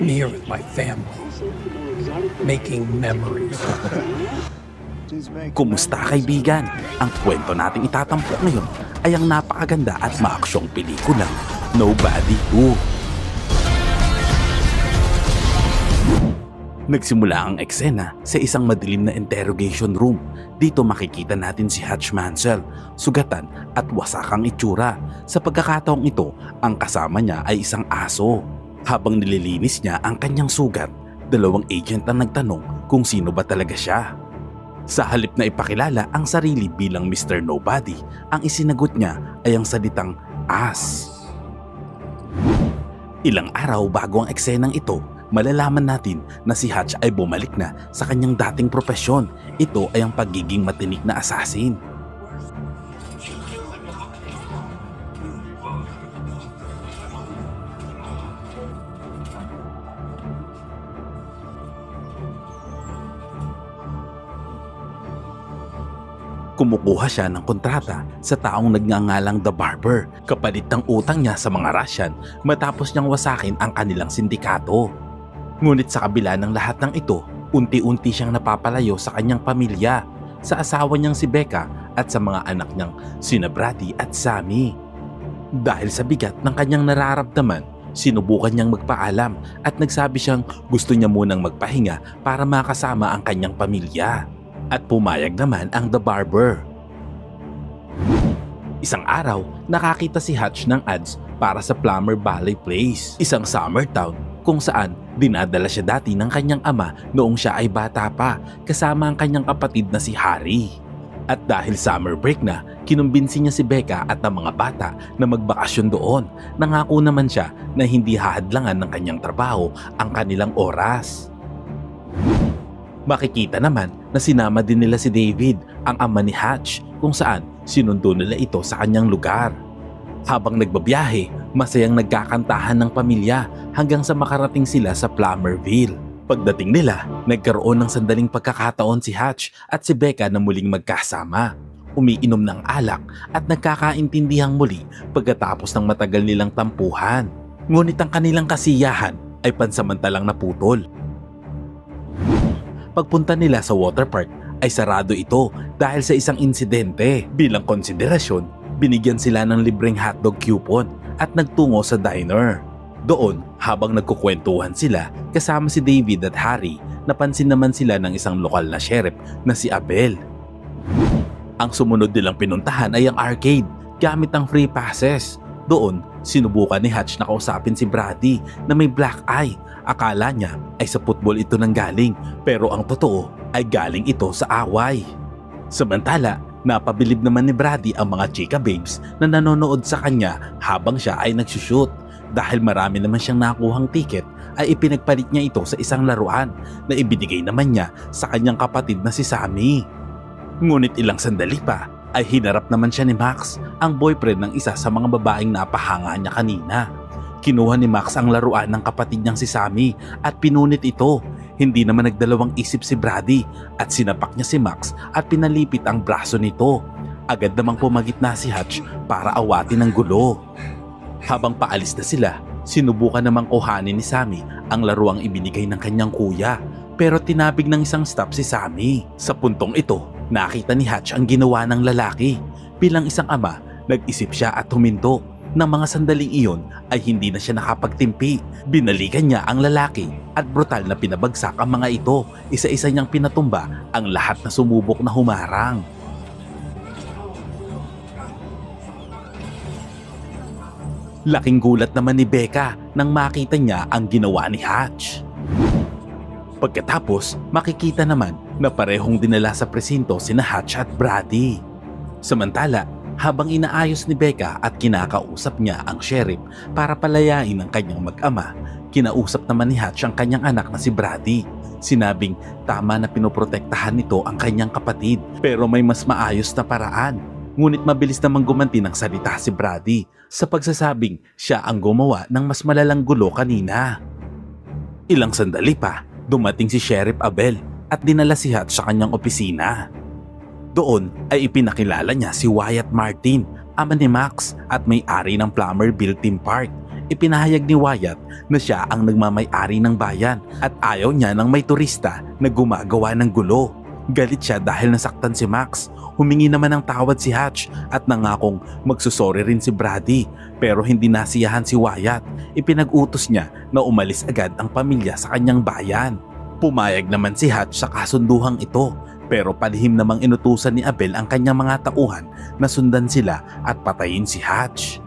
I'm here with my family, making memories. Kumusta kaibigan? Ang kwento nating itatampok ngayon ay ang napakaganda at maaksyong pelikulang Nobody Who. Nagsimula ang eksena sa isang madilim na interrogation room. Dito makikita natin si Hutch Mansell, sugatan at wasakang itsura. Sa pagkakataong ito, ang kasama niya ay isang aso. Habang nililinis niya ang kanyang sugat, dalawang agent ang nagtanong kung sino ba talaga siya. Sa halip na ipakilala ang sarili bilang Mr. Nobody, ang isinagot niya ay ang salitang as. Ilang araw bago ang eksenang ito, malalaman natin na si Hutch ay bumalik na sa kanyang dating propesyon. Ito ay ang pagiging matinik na assassin. Kumukuha siya ng kontrata sa taong nagngangalang The Barber kapalit ng utang niya sa mga Russian matapos niyang wasakin ang kanilang sindikato. Ngunit sa kabila ng lahat ng ito, unti-unti siyang napapalayo sa kanyang pamilya, sa asawa niyang si Becca at sa mga anak niyang sina Brady at Sammy. Dahil sa bigat ng kanyang nararamdaman, sinubukan niyang magpaalam at nagsabi siyang gusto niya munang magpahinga para makasama ang kanyang pamilya. At pumayag naman ang The Barber. Isang araw, nakakita si Hutch ng ads para sa Plummer Valley Place, isang summer town kung saan dinadala siya dati ng kanyang ama noong siya ay bata pa kasama ang kanyang kapatid na si Harry. At dahil summer break na, kinumbinsi niya si Becca at ang mga bata na magbakasyon doon. Nangako naman siya na hindi hahadlangan ng kanyang trabaho ang kanilang oras. Makikita naman na sinama din nila si David, ang ama ni Hatch, kung saan sinundo nila ito sa kanyang lugar. Habang nagbabiyahe, masayang nagkakantahan ng pamilya hanggang sa makarating sila sa Plummerville. Pagdating nila, nagkaroon ng sandaling pagkakataon si Hatch at si Becca na muling magkasama. Umiinom ng alak at nagkakaintindihang muli pagkatapos ng matagal nilang tampuhan. Ngunit ang kanilang kasiyahan ay pansamantalang naputol pagpunta nila sa water park ay sarado ito dahil sa isang insidente. Bilang konsiderasyon, binigyan sila ng libreng hotdog coupon at nagtungo sa diner. Doon, habang nagkukwentuhan sila kasama si David at Harry, napansin naman sila ng isang lokal na sheriff na si Abel. Ang sumunod nilang pinuntahan ay ang arcade gamit ang free passes. Doon, sinubukan ni Hutch na kausapin si Brady na may black eye Akala niya ay sa football ito nang galing pero ang totoo ay galing ito sa away. Samantala, napabilib naman ni Brady ang mga chika babes na nanonood sa kanya habang siya ay nagsushoot. Dahil marami naman siyang nakuhang ticket ay ipinagpalit niya ito sa isang laruan na ibinigay naman niya sa kanyang kapatid na si Sammy. Ngunit ilang sandali pa ay hinarap naman siya ni Max, ang boyfriend ng isa sa mga babaeng napahanga niya kanina. Kinuha ni Max ang laruan ng kapatid niyang si Sammy at pinunit ito. Hindi naman nagdalawang isip si Brady at sinapak niya si Max at pinalipit ang braso nito. Agad namang pumagit na si Hutch para awatin ang gulo. Habang paalis na sila, sinubukan namang kuhanin ni Sammy ang laruang ibinigay ng kanyang kuya pero tinabig ng isang staff si Sammy. Sa puntong ito, nakita ni Hutch ang ginawa ng lalaki. Bilang isang ama, nag-isip siya at huminto ng mga sandaling iyon ay hindi na siya nakapagtimpi. Binalikan niya ang lalaki at brutal na pinabagsak ang mga ito. Isa-isa niyang pinatumba ang lahat na sumubok na humarang. Laking gulat naman ni Becca nang makita niya ang ginawa ni Hatch. Pagkatapos, makikita naman na parehong dinala sa presinto sina Hatch at Brady. Samantala, habang inaayos ni Becca at kinakausap niya ang sheriff para palayain ang kanyang mag-ama, kinausap naman ni Hatch ang kanyang anak na si Brady. Sinabing tama na pinoprotektahan nito ang kanyang kapatid pero may mas maayos na paraan. Ngunit mabilis namang gumanti ng salita si Brady sa pagsasabing siya ang gumawa ng mas malalang gulo kanina. Ilang sandali pa, dumating si Sheriff Abel at dinala si Hatch sa kanyang opisina. Doon ay ipinakilala niya si Wyatt Martin, ama ni Max at may-ari ng Plummerville Team Park. ipinahayag ni Wyatt na siya ang nagmamay-ari ng bayan at ayaw niya ng may turista na gumagawa ng gulo. Galit siya dahil nasaktan si Max. Humingi naman ng tawad si Hatch at nangakong magsusorry rin si Brady pero hindi nasiyahan si Wyatt. Ipinag-utos niya na umalis agad ang pamilya sa kanyang bayan. Pumayag naman si Hatch sa kasunduhang ito pero palihim namang inutusan ni Abel ang kanyang mga tauhan na sundan sila at patayin si Hatch.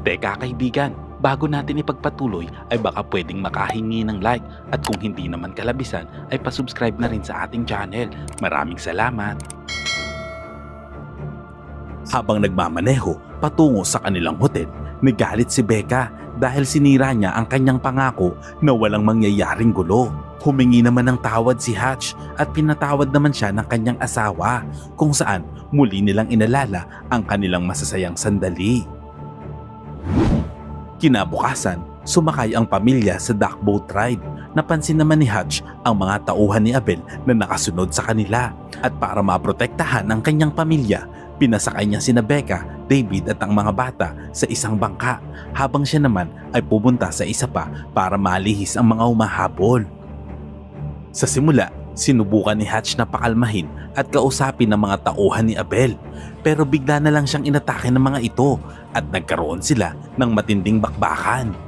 Teka kaibigan, bago natin ipagpatuloy ay baka pwedeng makahingi ng like at kung hindi naman kalabisan ay pasubscribe na rin sa ating channel. Maraming salamat! Habang nagmamaneho patungo sa kanilang hotel, nagalit si Becca dahil sinira niya ang kanyang pangako na walang mangyayaring gulo. Humingi naman ng tawad si Hatch at pinatawad naman siya ng kanyang asawa kung saan muli nilang inalala ang kanilang masasayang sandali. Kinabukasan, sumakay ang pamilya sa duckboat ride. Napansin naman ni Hutch ang mga tauhan ni Abel na nakasunod sa kanila at para maprotektahan ang kanyang pamilya, pinasakay niya sina Becca, David at ang mga bata sa isang bangka habang siya naman ay pumunta sa isa pa para malihis ang mga umahabol. Sa simula, sinubukan ni Hatch na pakalmahin at kausapin ang mga tauhan ni Abel pero bigla na lang siyang inatake ng mga ito at nagkaroon sila ng matinding bakbakan.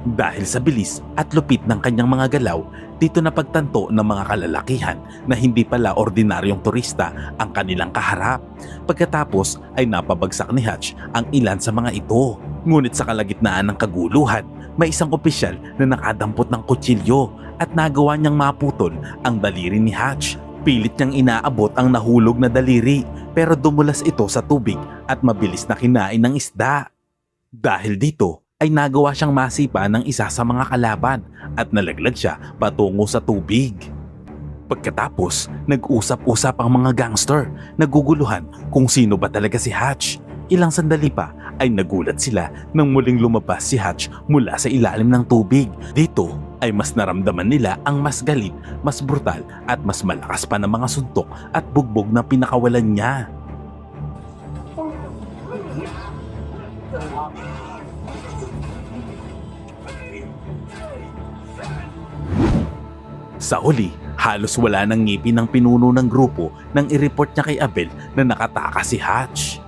Dahil sa bilis at lupit ng kanyang mga galaw, dito napagtanto ng mga kalalakihan na hindi pala ordinaryong turista ang kanilang kaharap. Pagkatapos ay napabagsak ni Hatch ang ilan sa mga ito. Ngunit sa kalagitnaan ng kaguluhan, may isang opisyal na nakadampot ng kutsilyo at nagawa niyang maputol ang daliri ni Hatch. Pilit niyang inaabot ang nahulog na daliri pero dumulas ito sa tubig at mabilis na kinain ng isda. Dahil dito ay nagawa siyang masipa ng isa sa mga kalaban at nalaglag siya patungo sa tubig. Pagkatapos, nag-usap-usap ang mga gangster, naguguluhan kung sino ba talaga si Hatch. Ilang sandali pa ay nagulat sila nang muling lumabas si Hatch mula sa ilalim ng tubig. Dito ay mas naramdaman nila ang mas galit, mas brutal at mas malakas pa ng mga suntok at bugbog na pinakawalan niya. Sa huli, halos wala nang ngipin ng pinuno ng grupo nang i-report niya kay Abel na nakatakas si Hatch.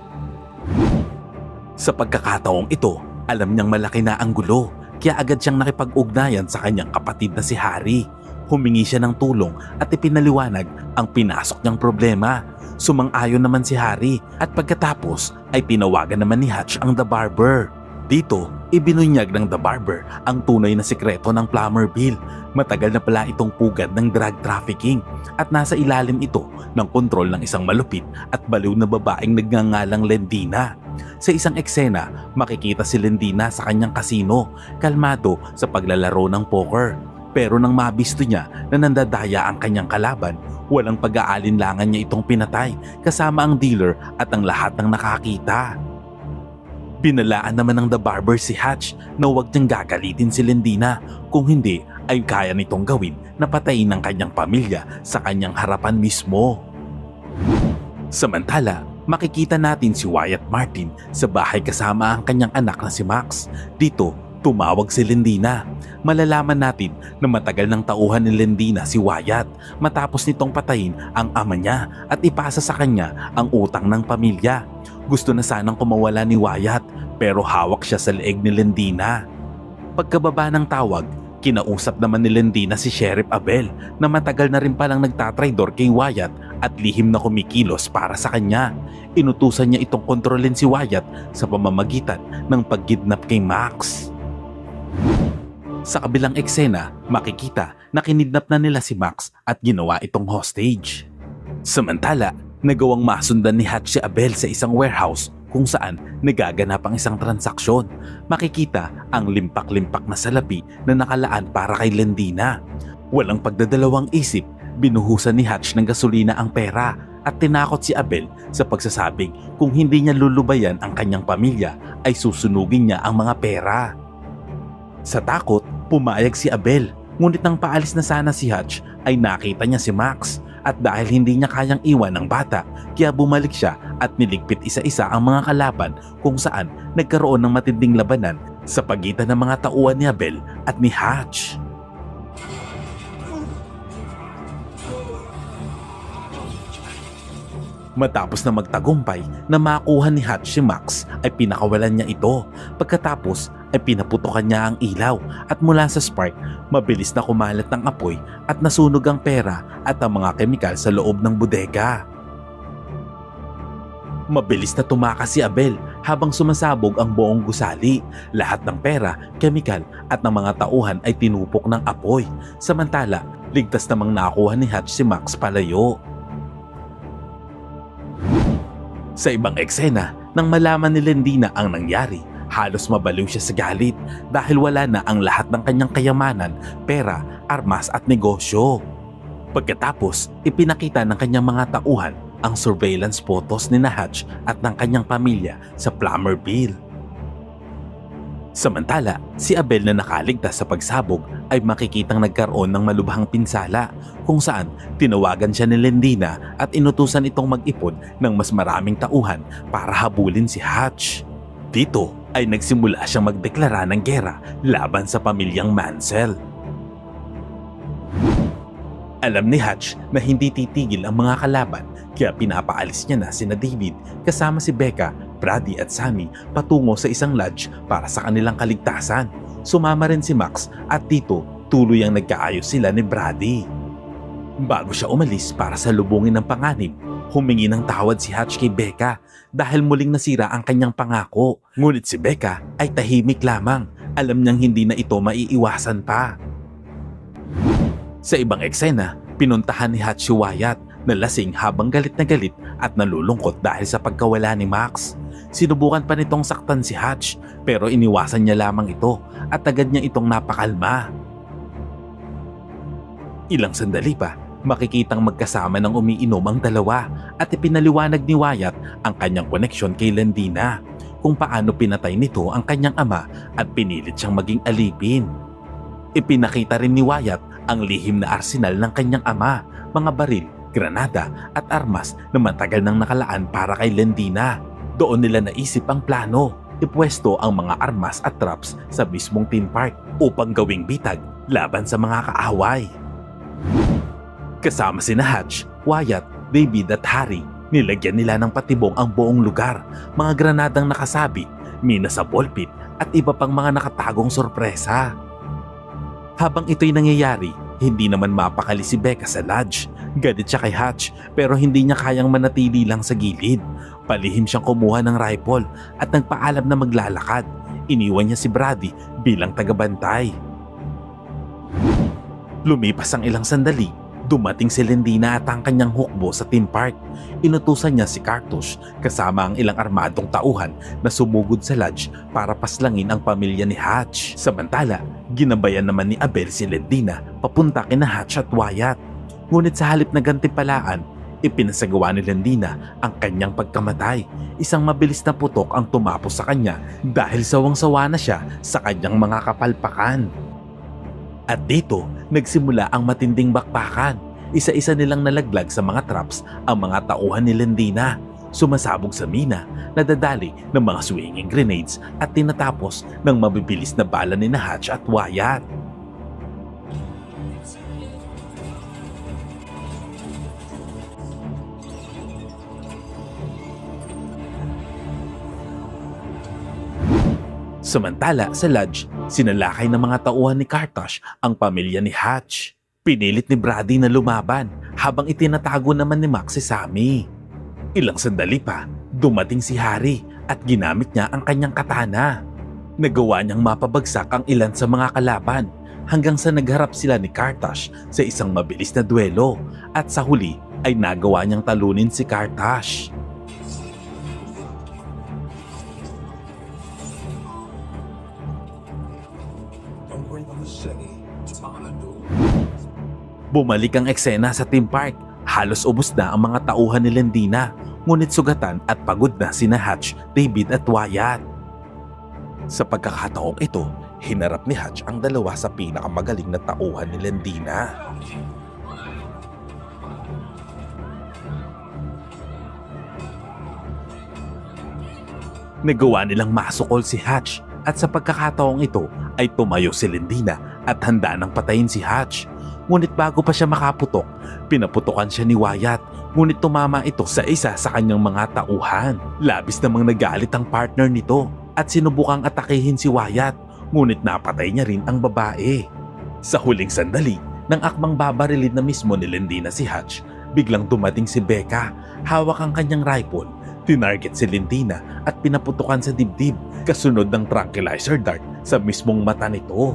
Sa pagkakataong ito, alam niyang malaki na ang gulo kaya agad siyang nakipag-ugnayan sa kanyang kapatid na si Harry. Humingi siya ng tulong at ipinaliwanag ang pinasok niyang problema. Sumang-ayon naman si Harry at pagkatapos ay tinawagan naman ni Hatch ang The Barber. Dito, ibinunyag ng The Barber ang tunay na sikreto ng Plumber Bill. Matagal na pala itong pugad ng drug trafficking at nasa ilalim ito ng kontrol ng isang malupit at baliw na babaeng nagngangalang Lendina. Sa isang eksena, makikita si Lendina sa kanyang kasino, kalmado sa paglalaro ng poker. Pero nang mabisto niya na nandadaya ang kanyang kalaban, walang pag-aalinlangan niya itong pinatay kasama ang dealer at ang lahat ng nakakita. Binalaan naman ng The Barber si Hatch na huwag niyang gagalitin si Lendina kung hindi ay kaya nitong gawin na patayin ng kanyang pamilya sa kanyang harapan mismo. Samantala, makikita natin si Wyatt Martin sa bahay kasama ang kanyang anak na si Max. Dito, tumawag si Lendina. Malalaman natin na matagal ng tauhan ni Lendina si Wyatt matapos nitong patayin ang ama niya at ipasa sa kanya ang utang ng pamilya. Gusto na sanang kumawala ni Wyatt pero hawak siya sa leeg ni Lendina. Pagkababa ng tawag, kinausap naman ni Lendina si Sheriff Abel na matagal na rin palang nagtatraydor kay Wyatt at lihim na kumikilos para sa kanya. Inutusan niya itong kontrolin si Wyatt sa pamamagitan ng pagkidnap kay Max. Sa kabilang eksena, makikita na kinidnap na nila si Max at ginawa itong hostage. Samantala, nagawang masundan ni Hatch si Abel sa isang warehouse kung saan nagaganap ang isang transaksyon. Makikita ang limpak-limpak na salapi na nakalaan para kay Lendina. Walang pagdadalawang isip, binuhusan ni Hatch ng gasolina ang pera at tinakot si Abel sa pagsasabing kung hindi niya lulubayan ang kanyang pamilya ay susunugin niya ang mga pera. Sa takot, pumayag si Abel. Ngunit nang paalis na sana si Hutch ay nakita niya si Max. At dahil hindi niya kayang iwan ng bata, kaya bumalik siya at niligpit isa-isa ang mga kalaban kung saan nagkaroon ng matinding labanan sa pagitan ng mga tauhan ni Abel at ni Hatch. Matapos na magtagumpay na makuha ni Hatch si Max ay pinakawalan niya ito. Pagkatapos ay pinaputokan niya ang ilaw at mula sa spark mabilis na kumalat ng apoy at nasunog ang pera at ang mga kemikal sa loob ng bodega. Mabilis na tumakas si Abel habang sumasabog ang buong gusali. Lahat ng pera, kemikal at ng mga tauhan ay tinupok ng apoy. Samantala, ligtas namang nakuha ni Hatch si Max palayo. Sa ibang eksena, nang malaman ni Lendina ang nangyari, halos mabaliw siya sa galit dahil wala na ang lahat ng kanyang kayamanan, pera, armas at negosyo. Pagkatapos, ipinakita ng kanyang mga tauhan ang surveillance photos ni Hatch at ng kanyang pamilya sa Plummerville. Samantala, si Abel na nakaligtas sa pagsabog ay makikitang nagkaroon ng malubhang pinsala kung saan tinawagan siya ni Lendina at inutusan itong mag-ipon ng mas maraming tauhan para habulin si Hatch. Dito ay nagsimula siyang magdeklara ng gera laban sa pamilyang Mansell. Alam ni Hatch na hindi titigil ang mga kalaban kaya pinapaalis niya na sina David kasama si Becca, Brady at Sammy patungo sa isang lodge para sa kanilang kaligtasan. Sumama rin si Max at Tito tuloy ang nagkaayos sila ni Brady. Bago siya umalis para sa lubungin ng panganib, humingi ng tawad si Hatch kay Becca dahil muling nasira ang kanyang pangako. Ngunit si Becca ay tahimik lamang. Alam niyang hindi na ito maiiwasan pa. Sa ibang eksena, pinuntahan ni si Wyatt na lasing habang galit na galit at nalulungkot dahil sa pagkawala ni Max. Sinubukan pa nitong saktan si Hatch pero iniwasan niya lamang ito at agad niya itong napakalma. Ilang sandali pa, makikitang magkasama ng umiinom ang dalawa at ipinaliwanag ni Wyatt ang kanyang koneksyon kay Landina kung paano pinatay nito ang kanyang ama at pinilit siyang maging alipin. Ipinakita rin ni Wyatt ang lihim na arsenal ng kanyang ama, mga baril, granada at armas na matagal nang nakalaan para kay Lendina. Doon nila naisip ang plano, ipwesto ang mga armas at traps sa mismong theme park upang gawing bitag laban sa mga kaaway. Kasama si Hatch, Wyatt, David at Harry, nilagyan nila ng patibong ang buong lugar, mga granadang nakasabit, mina sa ballpit at iba pang mga nakatagong sorpresa. Habang ito'y nangyayari, hindi naman mapakali si Becca sa lodge. Galit siya kay Hatch pero hindi niya kayang manatili lang sa gilid. Palihim siyang kumuha ng rifle at nagpaalam na maglalakad. Iniwan niya si Brady bilang tagabantay. Lumipas ang ilang sandali, dumating si Lendina at ang kanyang hukbo sa theme park. Inutusan niya si Cartush kasama ang ilang armadong tauhan na sumugod sa lodge para paslangin ang pamilya ni Hatch. Samantala, ginabayan naman ni Abel si Lendina papunta kina Hatch at Wyatt. Ngunit sa halip na gantimpalaan, ipinasagawa ni Lendina ang kanyang pagkamatay. Isang mabilis na putok ang tumapos sa kanya dahil sawang-sawa na siya sa kanyang mga kapalpakan. At dito, nagsimula ang matinding bakbakan. Isa-isa nilang nalaglag sa mga traps ang mga tauhan ni Lendina. Sumasabog sa mina, nadadali ng mga swinging grenades at tinatapos ng mabibilis na bala ni Hatch at Wyatt. Samantala sa lodge, sinalakay ng mga tauhan ni Kartash ang pamilya ni Hatch. Pinilit ni Brady na lumaban habang itinatago naman ni Max si Sammy. Ilang sandali pa, dumating si Harry at ginamit niya ang kanyang katana. Nagawa niyang mapabagsak ang ilan sa mga kalaban hanggang sa nagharap sila ni Kartash sa isang mabilis na duelo at sa huli ay nagawa niyang talunin si Kartash. Bumalik ang eksena sa theme park. Halos ubos na ang mga tauhan ni Lendina, ngunit sugatan at pagod na sina Hatch, David at Wyatt. Sa pagkakataong ito, hinarap ni Hatch ang dalawa sa pinakamagaling na tauhan ni Lendina. Nagawa nilang masukol si Hatch at sa pagkakataong ito ay tumayo si Lendina at handa ng patayin si Hatch. Ngunit bago pa siya makaputok, pinaputokan siya ni Wyatt ngunit tumama ito sa isa sa kanyang mga tauhan. Labis namang nagalit ang partner nito at sinubukang atakehin si Wyatt ngunit napatay niya rin ang babae. Sa huling sandali, nang akmang babarilid na mismo ni Lindina si Hatch, biglang dumating si Becca, hawak ang kanyang rifle Tinarget si Lindina at pinaputukan sa dibdib kasunod ng tranquilizer dart sa mismong mata nito.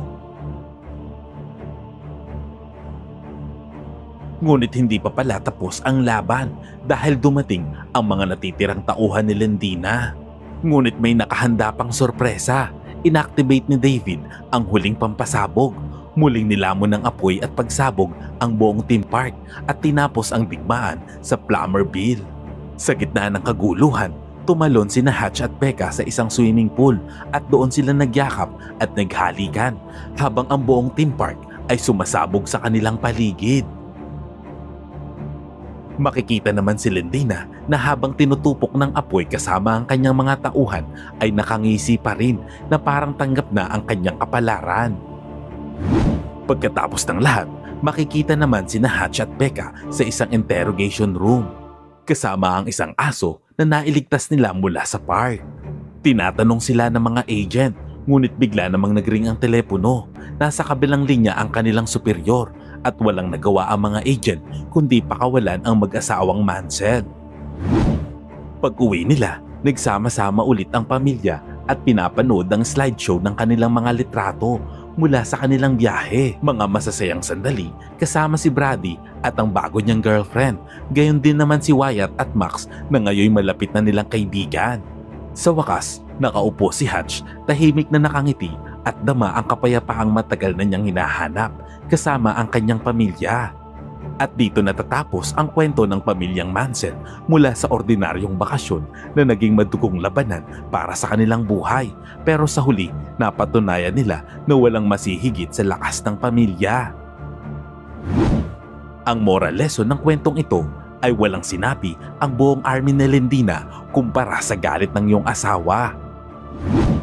Ngunit hindi pa pala tapos ang laban dahil dumating ang mga natitirang tauhan ni Lindina. Ngunit may nakahanda pang sorpresa. Inactivate ni David ang huling pampasabog. Muling nilamon ng apoy at pagsabog ang buong team park at tinapos ang digmaan sa Plummerville. Sa gitna ng kaguluhan, tumalon sina Hatch at Becca sa isang swimming pool at doon sila nagyakap at naghalikan habang ang buong team park ay sumasabog sa kanilang paligid. Makikita naman si Lindina na habang tinutupok ng apoy kasama ang kanyang mga tauhan ay nakangisi pa rin na parang tanggap na ang kanyang kapalaran. Pagkatapos ng lahat, makikita naman sina Hatch at Becca sa isang interrogation room kasama ang isang aso na nailigtas nila mula sa park. Tinatanong sila ng mga agent ngunit bigla namang nagring ang telepono. Nasa kabilang linya ang kanilang superior at walang nagawa ang mga agent kundi pakawalan ang mag-asawang Mansell. Pag uwi nila, nagsama-sama ulit ang pamilya at pinapanood ang slideshow ng kanilang mga litrato mula sa kanilang biyahe. Mga masasayang sandali kasama si Brady at ang bago niyang girlfriend. Gayon din naman si Wyatt at Max na ngayon malapit na nilang kaibigan. Sa wakas, nakaupo si Hutch, tahimik na nakangiti at dama ang kapayapaang matagal na niyang hinahanap kasama ang kanyang pamilya. At dito natatapos ang kwento ng pamilyang Mansell mula sa ordinaryong bakasyon na naging madugong labanan para sa kanilang buhay. Pero sa huli, napatunayan nila na walang masihigit sa lakas ng pamilya. Ang moral lesson ng kwentong ito ay walang sinabi ang buong army ni Lendina kumpara sa galit ng iyong asawa.